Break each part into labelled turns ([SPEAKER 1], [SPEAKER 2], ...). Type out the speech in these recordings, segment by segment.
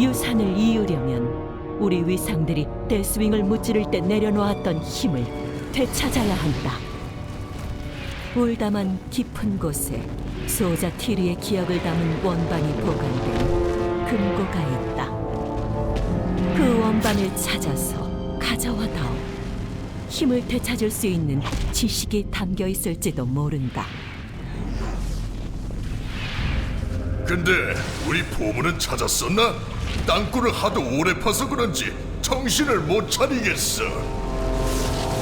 [SPEAKER 1] 유산을 이으려면 우리 위상들이 데스윙을 무찌를 때 내려놓았던 힘을 되찾아야 한다. 울다만 깊은 곳에 소자 티리의 기억을 담은 원반이 보관된 금고가 있다. 그 원반을 찾아서 가져와다오. 힘을 되찾을 수 있는 지식이 담겨 있을지도 모른다.
[SPEAKER 2] 근데 우리 보물은 찾았었나? 땅굴을 하도 오래 파서 그런지 정신을 못 차리겠어.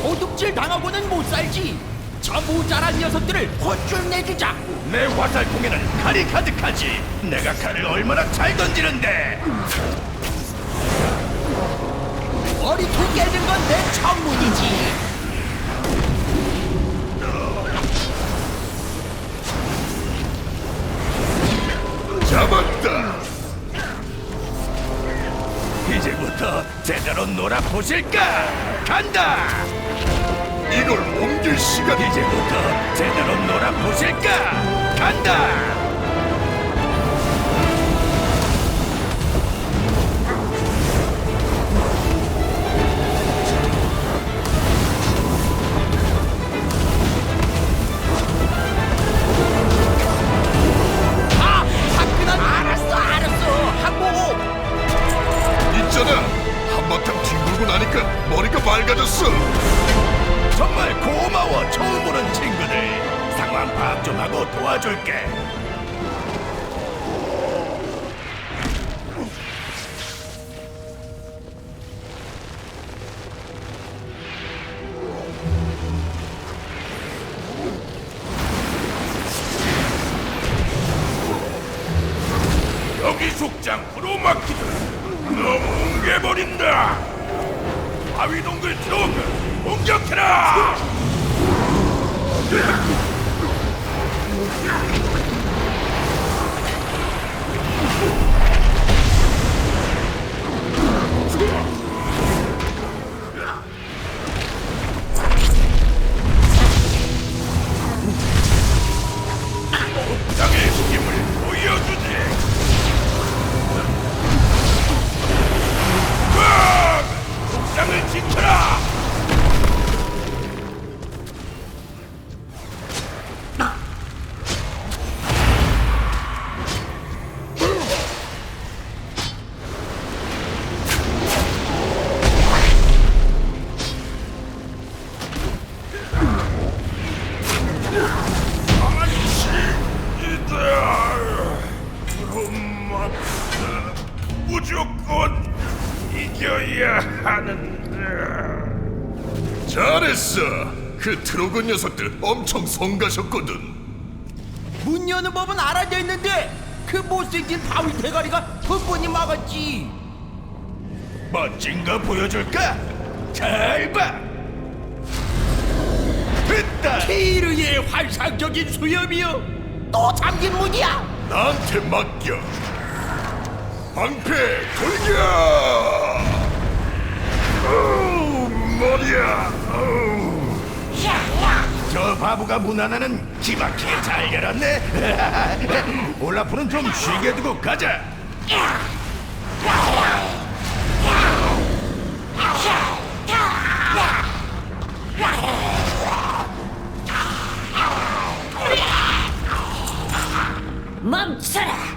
[SPEAKER 3] 도둑질 당하고는 못 살지. 저 모자란 녀석들을 혼쭐 내주자.
[SPEAKER 4] 내 화살통에는 칼이 가득하지. 내가 칼을 얼마나 잘 던지는데.
[SPEAKER 3] 머리통 깨진 건내 전문이지.
[SPEAKER 4] 제대로 놀아보실까? 간다.
[SPEAKER 2] 이걸 옮길 시간이
[SPEAKER 4] 이제부터 제대로 놀아보실까? 간다. 도와줄게. 여기 숙장 프로마키드 너무 뭉개버린다. 바위 동굴 트로그 공격해라 땅의 무조건 이겨야 하는데
[SPEAKER 2] 잘했어. 그 트로그 녀석들 엄청 성가셨거든.
[SPEAKER 3] 문 여는 법은 알아져 있는데 그 못생긴 바위 대가리가 뻔뻔히 막았지.
[SPEAKER 4] 멋진 거 보여줄까? 잘 봐! 됐다!
[SPEAKER 3] 테이르의 환상적인 수염이여. 또 잠긴 문이야.
[SPEAKER 2] 나한테 맡겨. 방패 돌려. 어우, 머리야.
[SPEAKER 4] 저 바보가 문 하나는 기막히게 잘 열었네. 올라프는 좀 쉬게 두고 가자.
[SPEAKER 5] 멈춰라!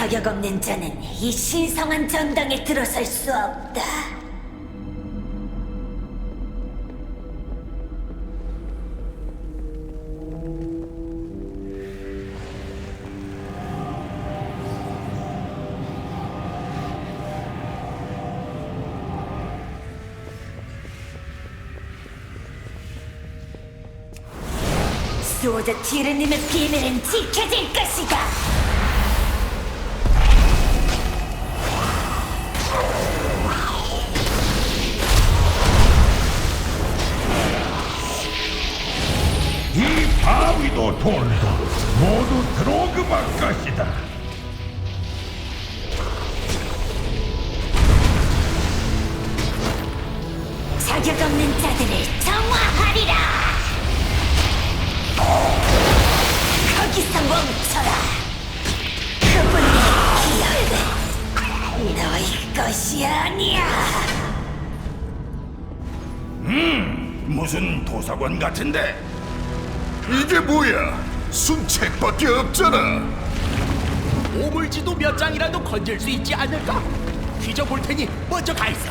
[SPEAKER 5] 자격 없는 자는 이 신성한 전당에 들어설 수 없다. 소자 티르님의 비밀은 지켜질 것이다.
[SPEAKER 6] 돌도 돌도 모두 드로그만 것이다.
[SPEAKER 5] 자격 없는 자들을 정화하리라. 거기서 멈춰라. 그분의 기억은 너희 것이 아니야.
[SPEAKER 4] 음, 무슨 도서관 같은데.
[SPEAKER 2] 이게 뭐야? 순 책밖에 없잖아.
[SPEAKER 3] 오물지도 몇 장이라도 건질 수 있지 않을까? 뒤져볼 테니 먼저 가 있어.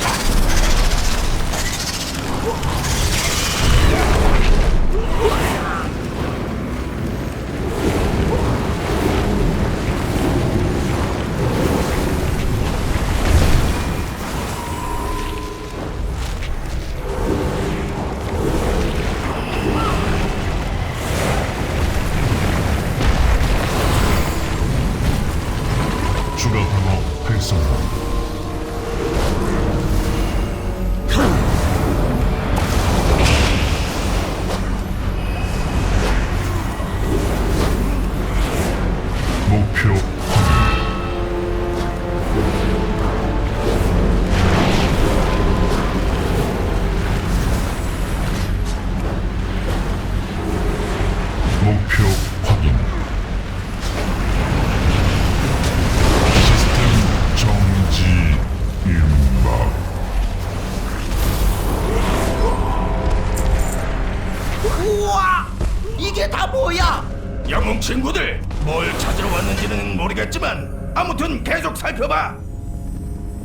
[SPEAKER 3] 뭐야?
[SPEAKER 4] 영웅 친구들 뭘 찾으러 왔는지는 모르겠지만 아무튼 계속 살펴봐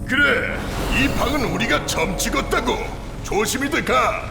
[SPEAKER 2] 그래, 이 방은 우리가 처음 찍었다고. 조심히들 가.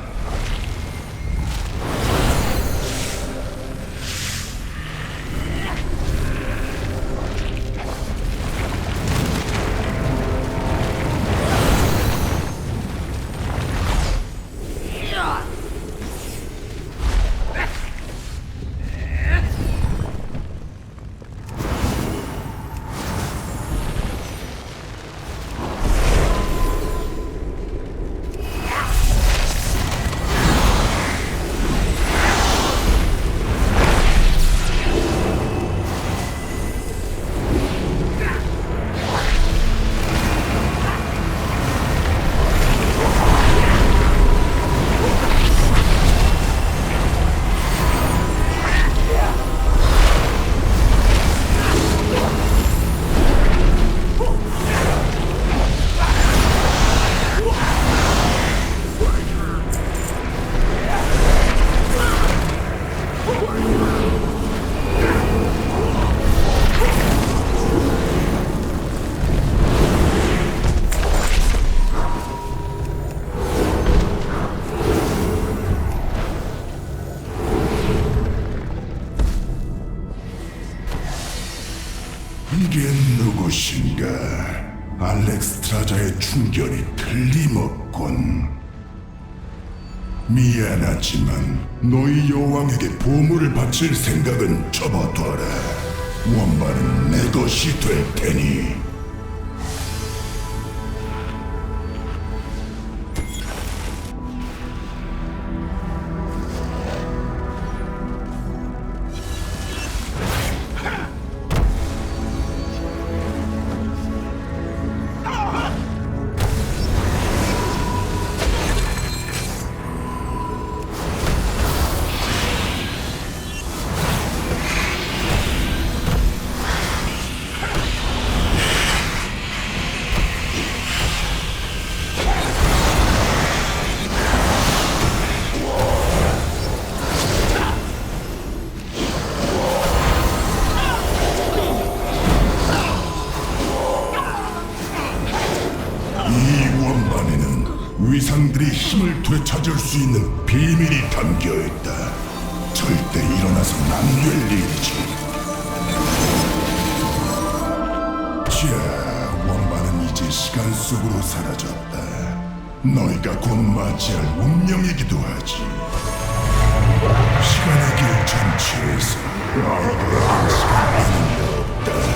[SPEAKER 7] 미안하지만 너희 여왕에게 보물을 바칠 생각은 접어둬라. 원반은 내 것이 될 테니. 수 있는 비밀이 담겨 있다. 절대 일어나서는 안 될 일이지. 자, 다시 시간 속으로 사라졌다. 너희가 곧 맞이할 운명이기도 하지. 시간의 길 전체에서 너희들에게 시간은 없다.